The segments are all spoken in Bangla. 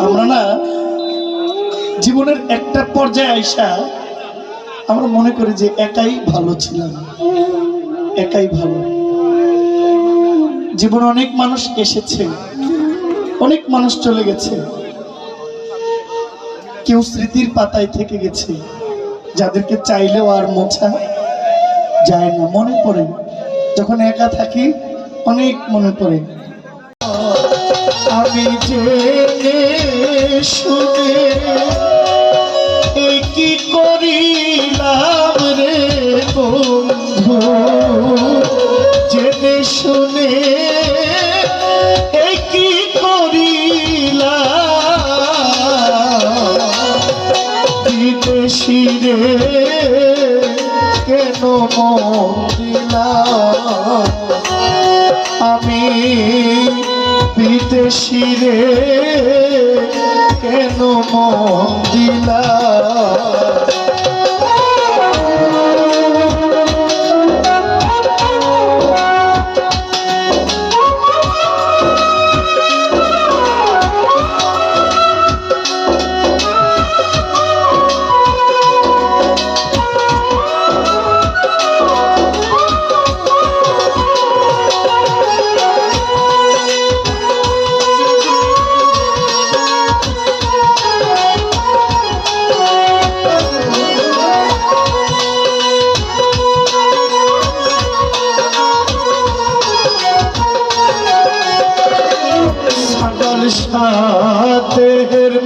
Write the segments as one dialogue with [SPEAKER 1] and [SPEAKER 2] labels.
[SPEAKER 1] আমরা না জীবনের একটা পর্যায়ে আইসা আমরা মনে করি যে একাই ভালো ছিলাম। একাই ভালো। জীবনে অনেক মানুষ এসেছে। অনেক মানুষ চলে গেছে। কেউ স্মৃতির পাতায় থেকে গেছে। যাদেরকে চাইলেও আর মোছা যায় না। মনে পড়ে। যখন একা থাকি, অনেক মনে পড়ে। আমি জেনে শুনে কি করিলাম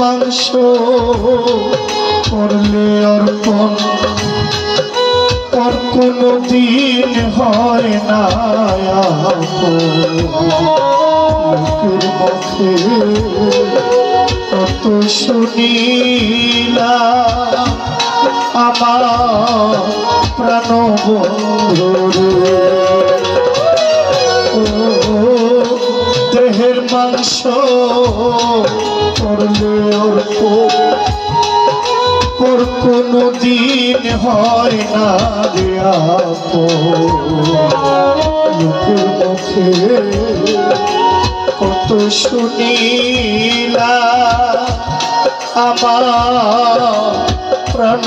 [SPEAKER 1] মাংস করলে অর্পণ। ওর কোনো দিন হয় না কত শুনিলা আমার প্রাণ দেহের মাংস করলে অর্প ওর কোনো দিন হয় না রে কত শুনিলা আমার প্রাণ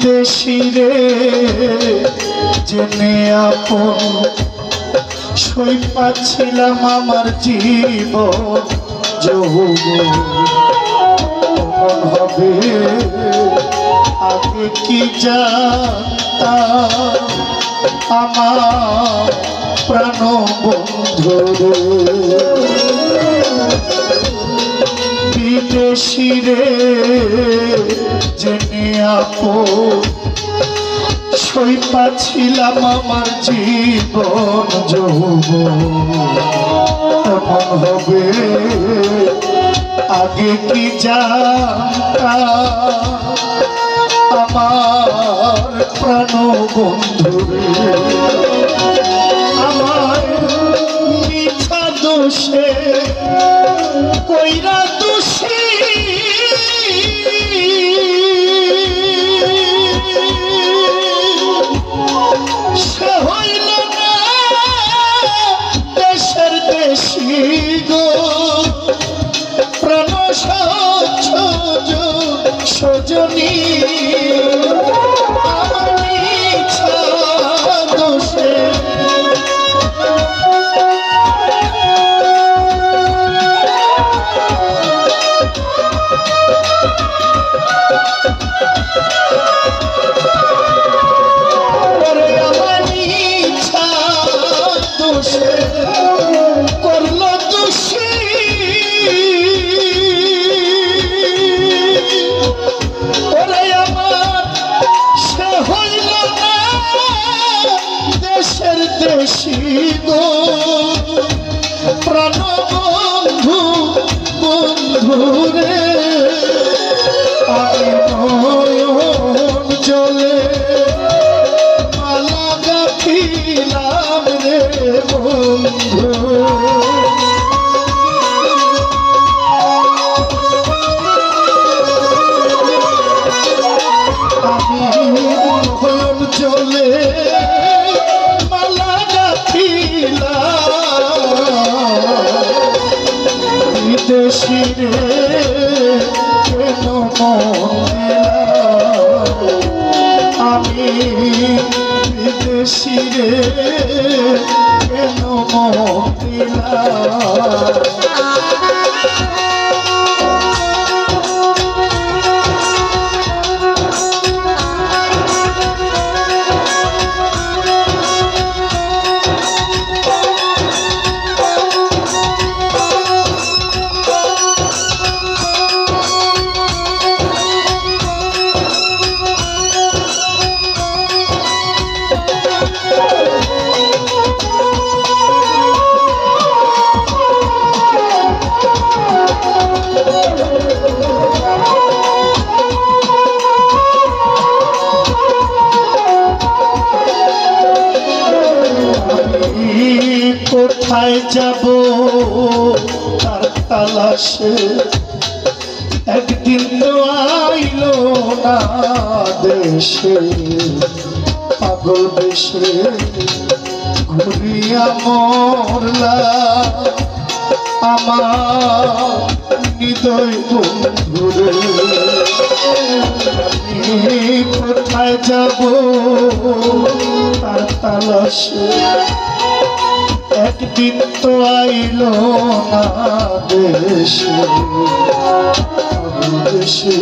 [SPEAKER 1] আমি বিদেশি রে কেন মন দিলাম বিদেশি রে জেনে আপন সই পাচ্ছিলাম আমার জীবন, যৌবন। মন হবে আগে কি জানতা আমার প্রাণ বন্ধু বিদেশি রে জেনে আপো সই পাচ্ছিলাম আমার জীবন যৌবন। এমন হবে আগে কি জানতা আমার প্রাণ বন্ধুরে আমার মিথ্যা দোষে, কইরা দোষী জলে মালা গাথিলাম রে বন্ধু। জলে মালা গাথিলাম। বিদেশি রে কেন কোথায় যাব? তার তালাশে একদিন তো আইলো না দেশে। পাগল বেশে ঘুরিয়া মরলা। আমার কোথায় যাব? তার তালাশে একদিন তো আইলো না দেশে দেশে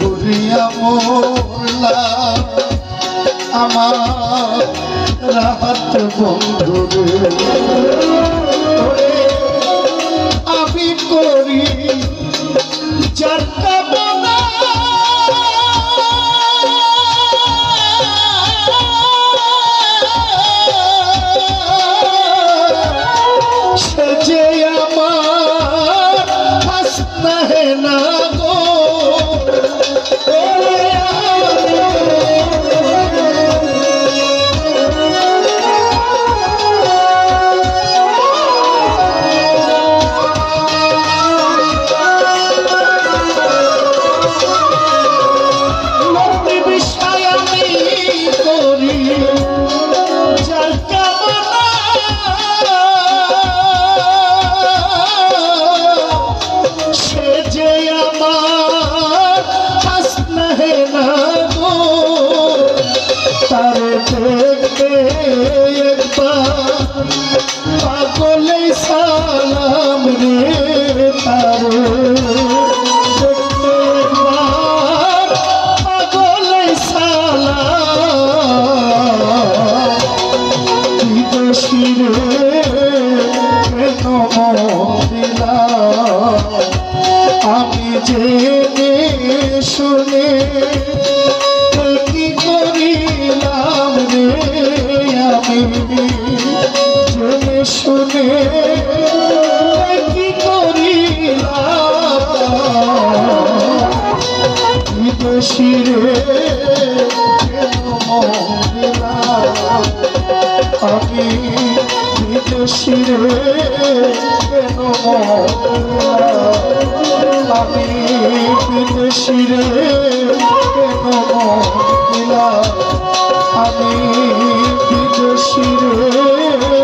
[SPEAKER 1] ঘুরিয়া মোলা আমার রাহাত বন্ধুরে শিরবে আমি বিদেশিরে কেন মিলা আমি বিদেশিরে